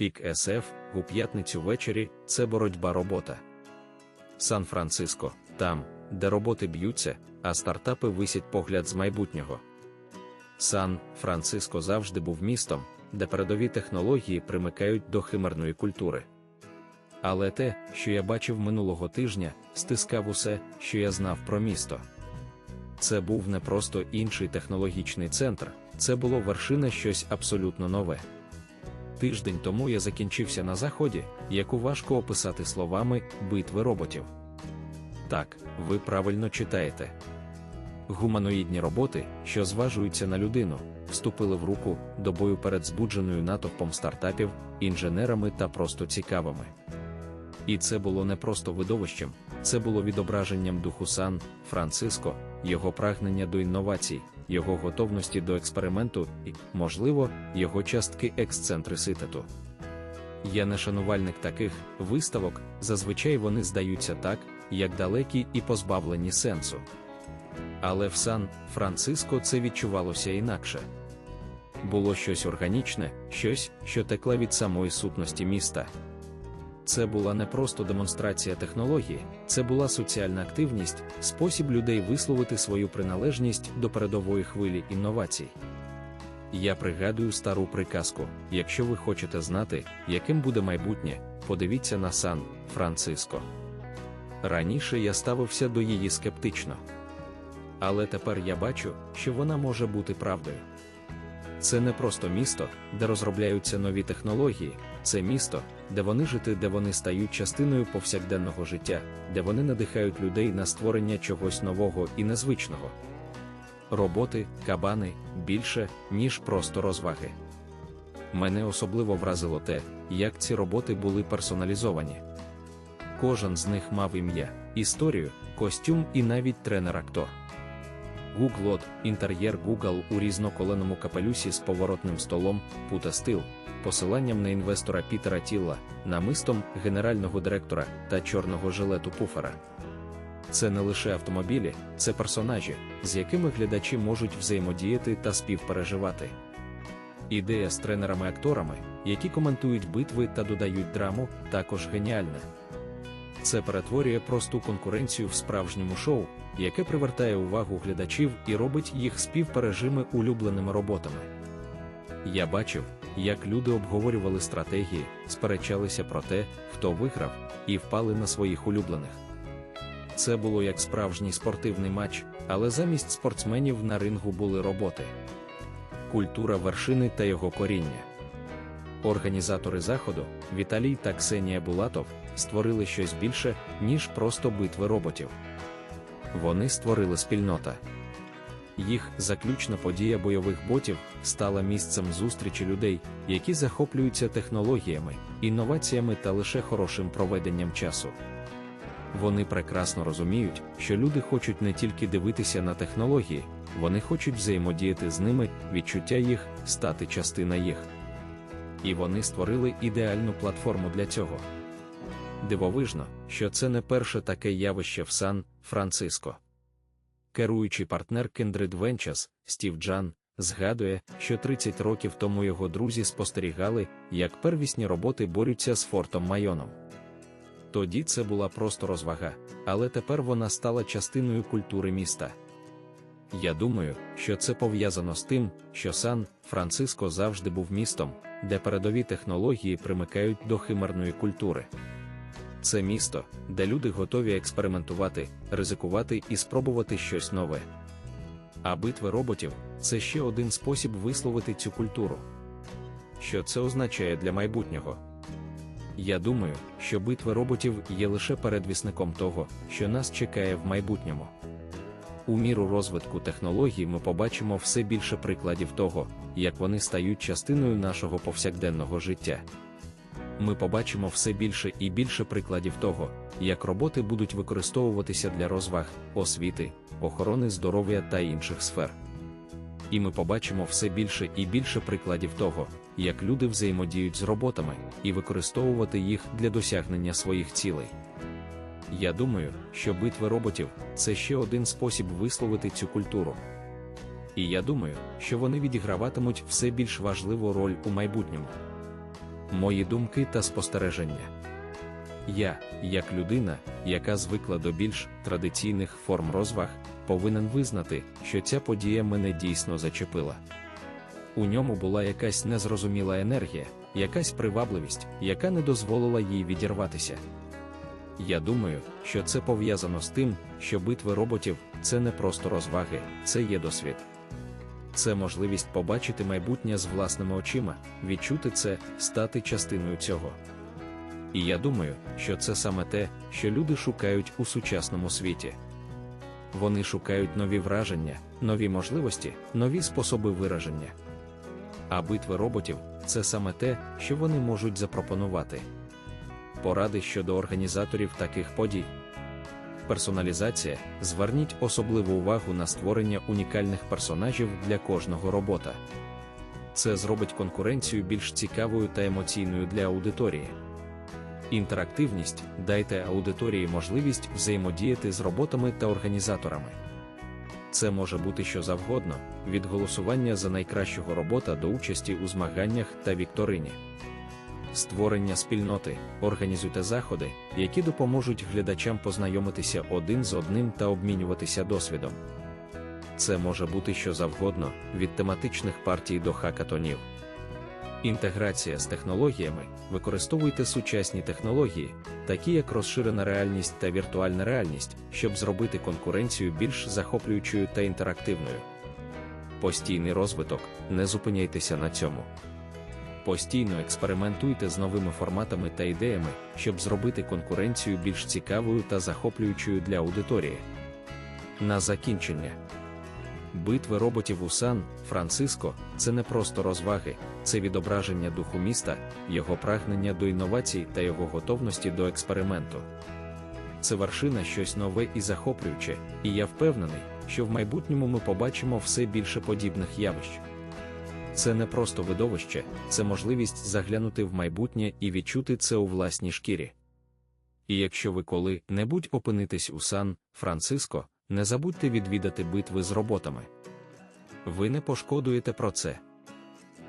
Пік СФ у п'ятницю ввечері це боротьба робота. Сан-Франциско, там, де роботи б'ються, а стартапи висять погляд з майбутнього. Сан-Франциско завжди був містом, де передові технології примикають до химерної культури. Але те, що я бачив минулого тижня, стискав усе, що я знав про місто. Це був не просто інший технологічний центр, це було вершина щось абсолютно нове. Тиждень тому я закінчився на заході, яку важко описати словами битви роботів. Так, ви правильно читаєте. Гуманоїдні роботи, що зважуються на людину, вступили в руку до бою перед збудженою натовпом стартапів, інженерами та просто цікавими. І це було не просто видовищем, це було відображенням духу Сан Франциско, його прагнення до інновацій, його готовності до експерименту і, можливо, його частки ексцентриситету. Я не шанувальник таких виставок, зазвичай вони здаються так, як далекі і позбавлені сенсу. Але в Сан Франциско це відчувалося інакше. Було щось органічне, щось, що текло від самої сутності міста. Це була не просто демонстрація технології, це була соціальна активність, спосіб людей висловити свою приналежність до передової хвилі інновацій. Я пригадую стару приказку: якщо ви хочете знати, яким буде майбутнє, подивіться на Сан Франциско. Раніше я ставився до її скептично. Але тепер я бачу, що вона може бути правдою. Це не просто місто, де розробляються нові технології, це місто, де вони жити, де вони стають частиною повсякденного життя, де вони надихають людей на створення чогось нового і незвичного. Роботи, кабани більше, ніж просто розваги. Мене особливо вразило те, як ці роботи були персоналізовані. Кожен з них мав ім'я, історію, костюм і навіть тренер-актор. Гуглот, інтер'єр Google у різноколеному капелюсі з поворотним столом, пута стил, посиланням на інвестора Пітера Тілла, намистом генерального директора та чорного жилету пуфера. Це не лише автомобілі, це персонажі, з якими глядачі можуть взаємодіяти та співпереживати. Ідея з тренерами-акторами, які коментують битви та додають драму, також геніальна. Це перетворює просту конкуренцію в справжньому шоу, яке привертає увагу глядачів і робить їх співпережими улюбленими роботами. Я бачив, як люди обговорювали стратегії, сперечалися про те, хто виграв, і впали на своїх улюблених. Це було як справжній спортивний матч, але замість спортсменів на рингу були роботи. Культура вершини та його коріння. Організатори заходу, Віталій та Ксенія Булатов, створили щось більше, ніж просто битви роботів. Вони створили спільнота. Їх заключна подія бойових ботів стала місцем зустрічі людей, які захоплюються технологіями, інноваціями та лише хорошим проведенням часу. Вони прекрасно розуміють, що люди хочуть не тільки дивитися на технології, вони хочуть взаємодіяти з ними, відчуття їх, стати частина їх. І вони створили ідеальну платформу для цього. Дивовижно, що це не перше таке явище в Сан Франциско. Керуючий партнер Kindred Ventures, Стів Джан, згадує, що 30 років тому його друзі спостерігали, як первісні роботи борються з Фортом Майоном. Тоді це була просто розвага, але тепер вона стала частиною культури міста. Я думаю, що це пов'язано з тим, що Сан Франциско завжди був містом, де передові технології примикають до химерної культури. Це місто, де люди готові експериментувати, ризикувати і спробувати щось нове. А битви роботів це ще один спосіб висловити цю культуру. Що це означає для майбутнього? Я думаю, що битви роботів є лише передвісником того, що нас чекає в майбутньому. У міру розвитку технологій ми побачимо все більше прикладів того, як вони стають частиною нашого повсякденного життя. Ми побачимо все більше і більше прикладів того, як роботи будуть використовуватися для розваг, освіти, охорони здоров'я та інших сфер. І ми побачимо все більше і більше прикладів того, як люди взаємодіють з роботами і використовувати їх для досягнення своїх цілей. Я думаю, що битви роботів це ще один спосіб висловити цю культуру. І я думаю, що вони відіграватимуть все більш важливу роль у майбутньому. Мої думки та спостереження. Я, як людина, яка звикла до більш традиційних форм розваг, повинен визнати, що ця подія мене дійсно зачепила. У ньому була якась незрозуміла енергія, якась привабливість, яка не дозволила їй відірватися. Я думаю, що це пов'язано з тим, що битви роботів це не просто розваги, це є досвід. Це можливість побачити майбутнє з власними очима, відчути це, стати частиною цього. І я думаю, що це саме те, що люди шукають у сучасному світі. Вони шукають нові враження, нові можливості, нові способи вираження. А битви роботів це саме те, що вони можуть запропонувати. Поради щодо організаторів таких подій. Персоналізація. Зверніть особливу увагу на створення унікальних персонажів для кожного робота. Це зробить конкуренцію більш цікавою та емоційною для аудиторії. Інтерактивність дайте аудиторії можливість взаємодіяти з роботами та організаторами. Це може бути що завгодно, від голосування за найкращого робота до участі у змаганнях та вікторині. Створення спільноти, організуйте заходи, які допоможуть глядачам познайомитися один з одним та обмінюватися досвідом. Це може бути що завгодно, від тематичних партій до хакатонів. Інтеграція з технологіями використовуйте сучасні технології, такі як розширена реальність та віртуальна реальність, щоб зробити конкуренцію більш захоплюючою та інтерактивною. Постійний розвиток, не зупиняйтеся на цьому. Постійно експериментуйте з новими форматами та ідеями, щоб зробити конкуренцію більш цікавою та захоплюючою для аудиторії. На закінчення. Битви роботів у Сан Франциско це не просто розваги, це відображення духу міста, його прагнення до інновацій та його готовності до експерименту. Це вершина щось нове і захоплююче, і я впевнений, що в майбутньому ми побачимо все більше подібних явищ. Це не просто видовище, це можливість заглянути в майбутнє і відчути це у власній шкірі. І якщо ви коли-небудь опинитесь у Сан Франциско, не забудьте відвідати битви з роботами. Ви не пошкодуєте про це.